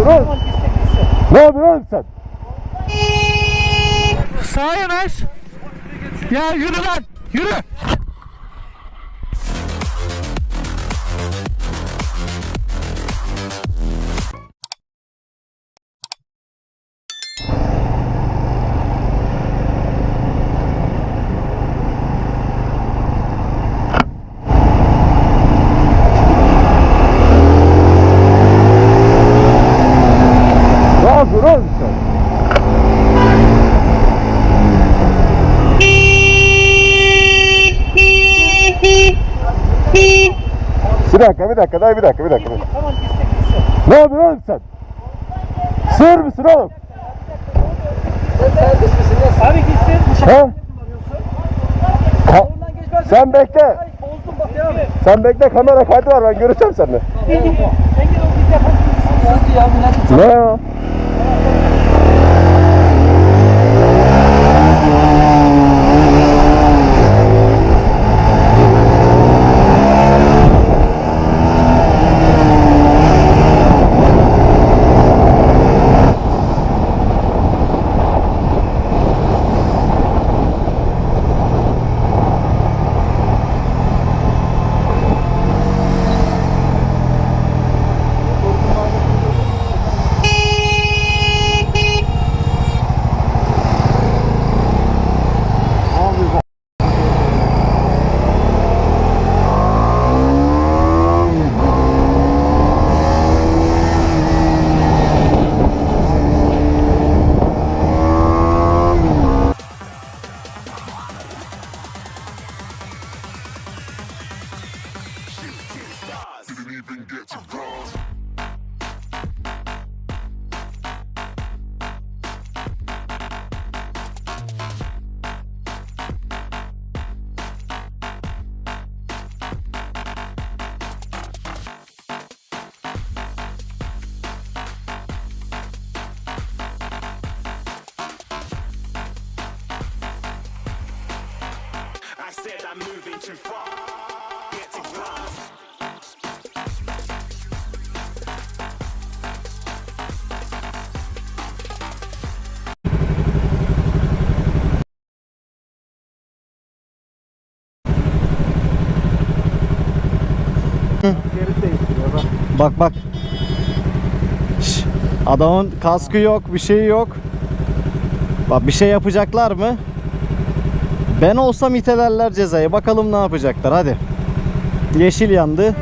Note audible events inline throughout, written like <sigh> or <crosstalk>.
durun. Ne yapıyorsun oğlum sen? Sağa yanaş. Ya yürü lan. Yürü. Bir dakika, bir dakika, daha bir dakika, bir dakika. bir dakika. Tamam gitsin gitsin. Ne yapıyorsun oğlum sen? Sığır mısın oğlum? Abi gitsin. He? Ka- sen bekle. Bozdum bak devam et. Sen bekle kamera kaydı var ben göreceğim seninle. Sen gel o git yapalım. Ne ya? Said I'm moving too far. Bak bak. Şş, adamın kaskı yok, bir şey yok. Bak bir şey yapacaklar mı? Ben olsam itelerler cezayı. Bakalım ne yapacaklar hadi. Yeşil yandı.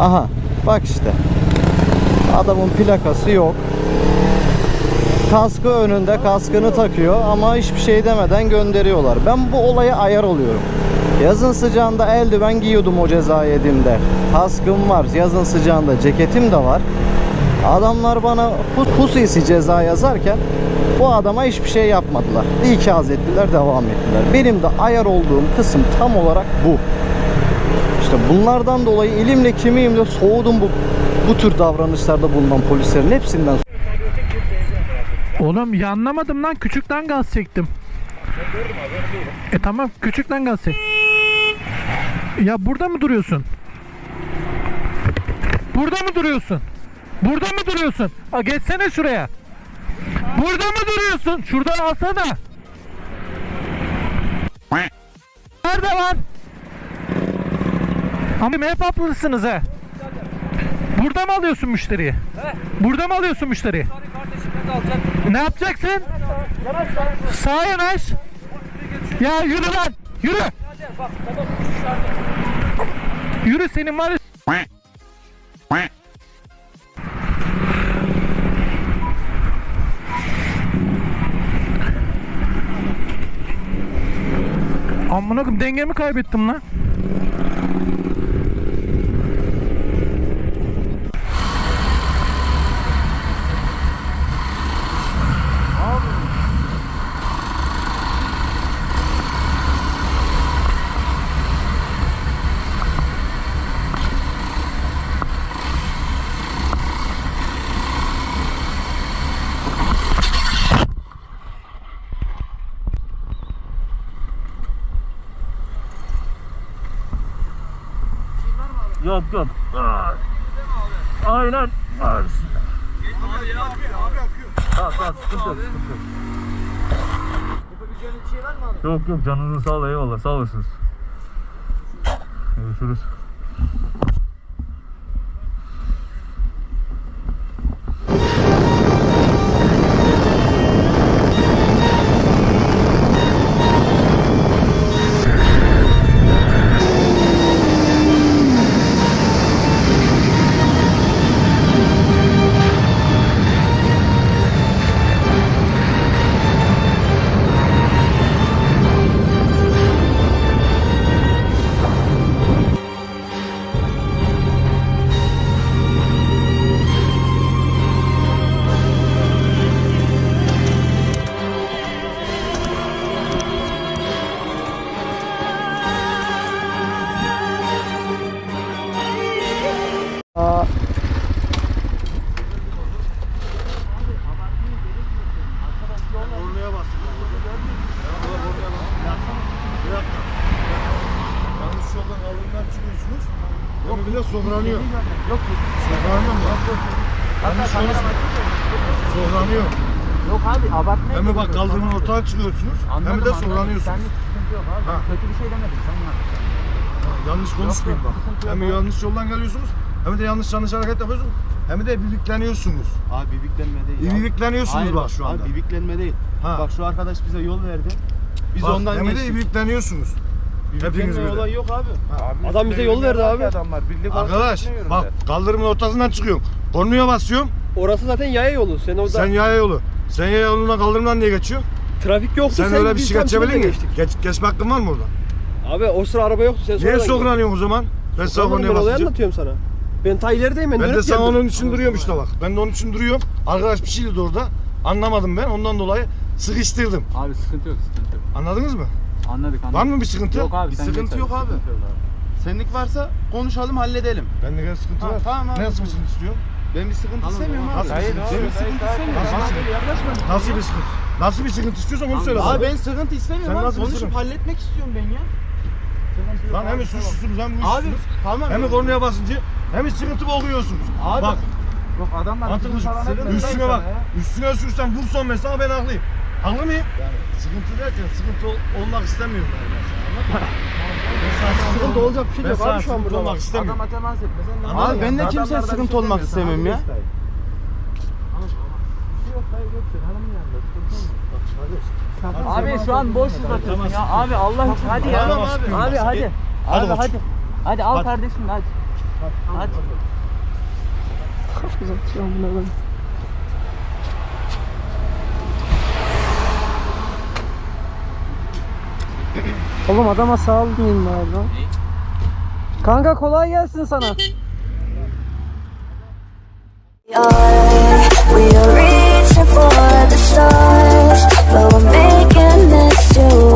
Aha bak işte. Adamın plakası yok. Kaskı önünde kaskını takıyor ama hiçbir şey demeden gönderiyorlar. Ben bu olaya ayar oluyorum. Yazın sıcağında eldiven giyiyordum o ceza yediğimde. Kaskım var. Yazın sıcağında ceketim de var. Adamlar bana pus pusisi ceza yazarken bu adama hiçbir şey yapmadılar. İkaz ettiler, devam ettiler. Benim de ayar olduğum kısım tam olarak bu. İşte bunlardan dolayı ilimle kimiğimle soğudum bu bu tür davranışlarda bulunan polislerin hepsinden Oğlum ya anlamadım lan küçükten gaz çektim. E tamam küçükten gaz çek. Ya burada mı duruyorsun? Burada mı duruyorsun? Burada mı duruyorsun? A geçsene şuraya. Burada mı duruyorsun? Şuradan alsana. Nerede var? Ama hep haklısınız ha. Burada mı alıyorsun müşteriyi? Burada mı alıyorsun müşteriyi? Ne yapacaksın? Sağa yanaş. Ya yürü lan. Yürü. Yürü senin var Amına koyayım dengemi kaybettim lan. Yok yok. Aynen. Tamam tamam sıkıntı yok sıkıntı yok. Yok yok canınızın sağ ol eyvallah sağ olasınız. Görüşürüz. Yok bile sobranıyor. Yok. Sobranıyor mu? Yanlış yoldan sobranıyor. Yok abi abartmaya Hem de bak yok. kaldırımın ortadan çıkıyorsunuz. Anladım, hem de sobranıyorsunuz. Senlik sıkıntı yok abi. Ha. Kötü bir şey demedim sen. Yanlış konuşmayın yok, bak. yok Hem yanlış yoldan geliyorsunuz. Hem de yanlış yanlış hareket yapıyorsunuz. Hem de bibikleniyorsunuz. Abi bibiklenme değil. abi. İbikleniyorsunuz Hayır bak şu anda. Abi bibiklenme değil. Ha. Bak şu arkadaş bize yol verdi. Biz Bak, ondan hem de geçtik. Hepiniz böyle. olay yok abi. Adam bize yol verdi abi. Adamlar birlik Arkadaş bak kaldırımın ortasından çıkıyorum. Kornaya basıyorum. Orası zaten yaya yolu. Sen orada Sen yaya yolu. Sen yaya yolundan kaldırımdan niye geçiyorsun? trafik yoktu. Sen, öyle bir biz şey tam geçebilir şurada mi? geçtik. Geç, geçme hakkın var mı orada? Abi o sıra araba yoktu. Sen Niye sonradan sokranıyorsun o zaman? Ben sana Sokranmadım, kornaya ben olayı basacağım. anlatıyorum sana. Ben ta ilerideyim. Ben, Ben de sana geldim. onun için duruyorum işte bak. Ben de onun için duruyorum. Arkadaş bir şey dedi orada. Anlamadım ben. Ondan dolayı sıkıştırdım. Abi sıkıntı yok sıkıntı yok. Anladınız mı? Anladık anladık. Var mı bir sıkıntı? Yok abi Bir sen sıkıntı geç yok abi. sıkıntı yok Senlik varsa konuşalım halledelim. Bende gel sıkıntı Ha, var. tamam abi. Ne nasıl bir sıkıntı istiyor? Ben bir sıkıntı istemiyorum abi. Nasıl bir sıkıntı istemiyorum. Nasıl bir Abi sıkıntı? Nasıl bir sıkıntı? Nasıl bir sıkıntı istiyorsan onu söyle. Abi bana. ben sıkıntı istemiyorum Sen abi. nasıl bir Konuşup sıkıntı? halletmek istiyorum ben ya. Lan hem suçlusunuz hem bu Abi tamam. Hem kornaya basınca hem sıkıntı boğuyorsunuz. Abi, Bak Yok adamlar mantıklı üstüne bak. Üstüne sürsen vursan mesela ben haklıyım. Haklı mıyım? Yani sıkıntı derken sıkıntı ol- olmak istemiyorum ben anladın mı? Sana Sıkıntı olacak bir şey yok abi şu an burada. olmak istemiyorum. Adama temas etme. Sen de Anladın Abi mı? ben de kimseye sıkıntı şey olmak demiyorsun, istemiyorum ya. Abi şu an boş uzatıyorsun ya. Abi Allah için hadi ya. Abi. Abi hadi. Hadi Abi koç. hadi. Hadi al Hadi. kardeşim hadi. Hadi. <clears throat> Oğlum adama salmayayım bari lan. Kanka kolay gelsin sana. We are reaching for the stars, but we're making this too